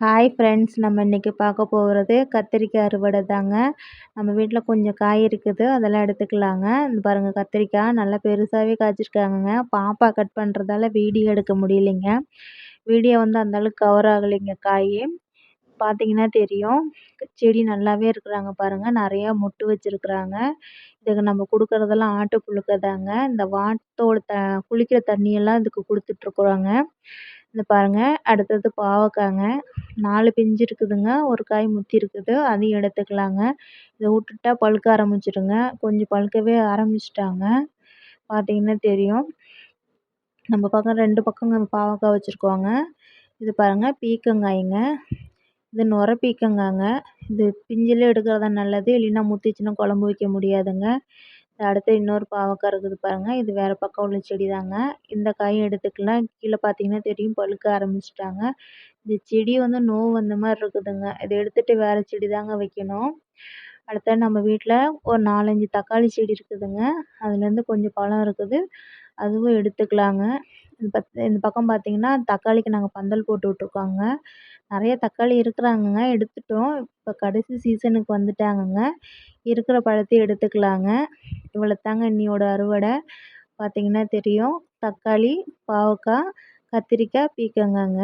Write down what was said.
Hi friends நம்ம இன்றைக்கி பார்க்க போகிறது கத்திரிக்காய் அறுவடை தாங்க. நம்ம வீட்டில் கொஞ்சம் காய் இருக்குது அதெல்லாம் எடுத்துக்கலாங்க. இந்த பாருங்கள் கத்திரிக்காய் நல்லா பெருசாகவே காய்ச்சிருக்காங்கங்க. பாப்பா கட் பண்ணுறதால வீடியோ எடுக்க முடியலைங்க. வீடியோ வந்து அந்தளவுக்கு கவர் ஆகலைங்க காய். பார்த்தீங்கன்னா தெரியும் செடி நல்லாவே இருக்கிறாங்க பாருங்கள் நிறையா மொட்டு வச்சுருக்குறாங்க. இதுக்கு நம்ம கொடுக்குறதெல்லாம் ஆட்டு புழுக்கை தாங்க. இந்த வாட்டோட த குளிக்கிற தண்ணியெல்லாம் இதுக்கு கொடுத்துட்ருக்குறோங்க இந்த பாருங்கள் அடுத்தது பாவக்காய்ங்க நாலு பிஞ்சு இருக்குதுங்க. ஒரு காய் முத்தி இருக்குது. அதையும் எடுத்துக்கலாங்க. இதை விட்டுட்டா பழுக்க ஆரம்பிச்சிடுங்க கொஞ்சம் பழுக்கவே ஆரம்பிச்சிட்டாங்க. பார்த்தீங்கன்னா தெரியும். நம்ம பக்கம் ரெண்டு பக்கம் பாவக்காய் வச்சுருக்கோங்க. இது பாருங்கள் பீக்கங்காய்ங்க. இது நுர பீக்கங்காய்ங்க. இது பிஞ்சிலே எடுக்கிறது நல்லது. இல்லைன்னா முத்திச்சுன்னா குழம்பு வைக்க முடியாதுங்க. அடுத்து இன்னொரு பாவக்காய் இருக்குது பாருங்கள் இது வேறு பக்கம் உள்ள செடி தாங்க. இந்த காயும் எடுத்துக்கலாம். கீழே பார்த்தீங்கன்னா தெரியும் பழுக்க ஆரம்பிச்சிட்டாங்க. இந்த செடி வந்து நோவு வந்த மாதிரி இருக்குதுங்க. இதை எடுத்துகிட்டு வேறு செடி தாங்க வைக்கணும். அடுத்தது நம்ம வீட்டில் ஒரு நாலஞ்சு தக்காளி செடி இருக்குதுங்க. அதுலேருந்து கொஞ்சம் பழம் இருக்குது. அதுவும் எடுத்துக்கலாங்க. இந்த பத் இந்த பக்கம் பார்த்தீங்கன்னா தக்காளிக்கு நாங்கள் பந்தல் போட்டு விட்ருக்கோங்க நிறைய தக்காளி இருக்கிறாங்கங்க. எடுத்துட்டோம். இப்போ கடைசி சீசனுக்கு வந்துட்டாங்கங்க. இருக்கிற பழத்தையும் எடுத்துக்கலாங்க. இவ்வளோ தாங்க இன்னியோட அறுவடை. பார்த்திங்கன்னா தெரியும். தக்காளி பாவக்காய் கத்திரிக்காய் பீர்க்கங்காங்க.